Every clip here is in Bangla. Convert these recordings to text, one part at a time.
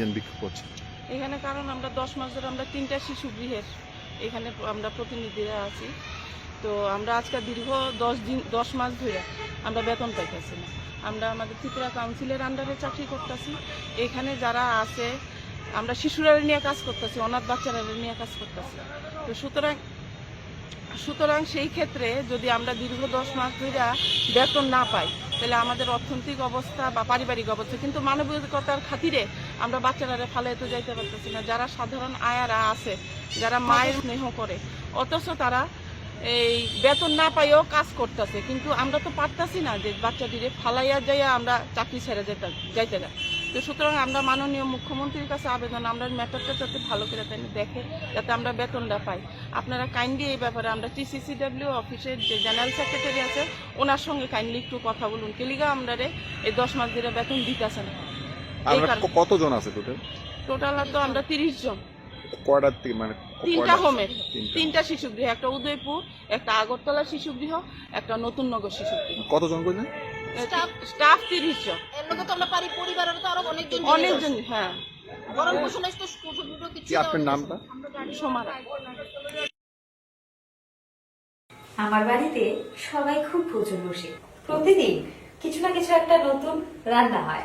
জন্য বিক্ষোভ করছেন এখানে কারণ আমরা দশ মাস ধরে আমরা তিনটা শিশু গৃহের এখানে আমরা প্রতিনিধিরা আছি। তো আমরা আজকে দীর্ঘ দশ দিন, দশ মাস ধরে আমরা বেতন পাইতেছি না। আমরা আমাদের ত্রিপুরা কাউন্সিলের আন্ডারে চাকরি করতেছি। এখানে যারা আছে, আমরা শিশুরা নিয়ে কাজ করতেছি, অনাথ বাচ্চারা নিয়ে কাজ করতেছি। তো সুতরাং সুতরাং সেই ক্ষেত্রে যদি আমরা দীর্ঘ দশ মাস ধরে বেতন না পাই, তাহলে আমাদের অর্থনৈতিক অবস্থা বা পারিবারিক অবস্থা কিন্তু মানবিকতার খাতিরে আমরা বাচ্চারা ফালে তো যাইতে পারতেছি না। যারা সাধারণ আয়ারা আছে, যারা মায়ের স্নেহ করে, অথচ তারা এই বেতন না পাইও কাজ করতেছে। কিন্তু আমরা তো পারতাছি না যে বাচ্চাটিরে ফালাইয়া যাইয়া আমরা চাকরি ছেড়ে যেতে, যাইতে না। তো সুতরাং আমরা মাননীয় মুখ্যমন্ত্রীর কাছে আবেদন, আমরা ম্যাটারটা যাতে ভালো করে দেখে, যাতে আমরা বেতনটা পাই। আপনারা কাইন্ডলি এই ব্যাপারে, আমরা টিসিসিডাব্লিউ অফিসের যে জেনারেল সেক্রেটারি আছে, ওনার সঙ্গে কাইন্ডলি একটু কথা বলুন। কেলিগা আমরা এই দশ মাস ধরে বেতন দিতেছে না। আমরা কতজন আছে টোটাল টোটাল তো আমরা তিরিশ জন। কয়টার থেকে মানে তিনটা? হোমের তিনটা। শিশু গৃহ একটা উদয়পুর একটা আগরতলা শিশু গৃহ একটা নতুন নগর শিশু গৃহ কতজন Staff? স্টাফ তিরিশ জন। এর লোকে তো আমরা পারি পরিবারের তো আরও অনেকজন অনেকজন হ্যাঁ। গরম পোষণ তো কিছু কি আপনার নামটা? সমারা। আমার বাড়িতে সবাই খুব প্রচুর বসে। প্রতিদিন কিছু না কিছু একটা নতুন রান্না হয়।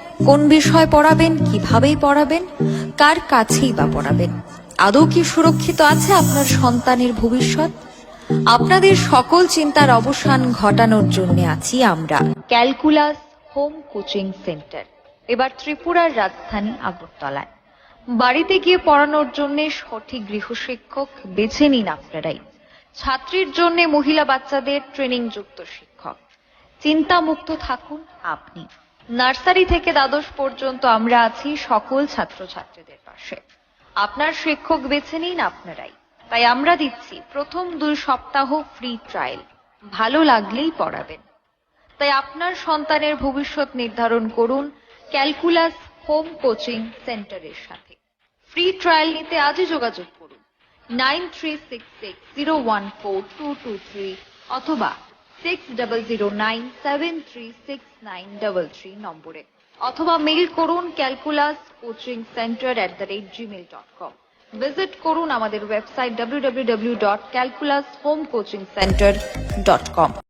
কোন বিষয় পড়াবেন, কিভাবেই পড়াবেন, কার কাছেই বা পড়াবেন? আদৌ কি সুরক্ষিত আছে আপনার সন্তানের ভবিষ্যৎ? আপনাদের সকল চিন্তার অবসান ঘটানোর জন্য আছি আমরা। ক্যালকুলাস হোম কোচিং সেন্টার, এবার ত্রিপুরার রাজধানী আগরতলায়। বাড়িতে গিয়ে পড়ানোর জন্য সঠিক গৃহশিক্ষক বেছে নিন আপনারাই। ছাত্রীর জন্য মহিলা বাচ্চাদের ট্রেনিং যুক্ত শিক্ষক। চিন্তামুক্ত থাকুন আপনি। নার্সারি থেকে দ্বাদশ পর্যন্ত আমরা আছি সকল ছাত্রছাত্রীদের পাশে। আপনার শিক্ষক বেছে নিন আপনারাই। তাই আমরা দিচ্ছি প্রথম দুই সপ্তাহ ফ্রি ট্রায়াল ভালো লাগলেই পড়াবেন। তাই আপনার সন্তানের ভবিষ্যৎ নির্ধারণ করুন ক্যালকুলাস হোম কোচিং সেন্টারের সাথে। ফ্রি ট্রায়াল নিতে আজই যোগাযোগ করুন। Nine three six six zero one four two two three অথবা six double zero nine seven three six nine double three নম্বরে। অথবা মেইল করুন calculus coaching centre at the rate Gmail dot com visit করুন আমাদের website W W W dot calculus home coaching centre dot com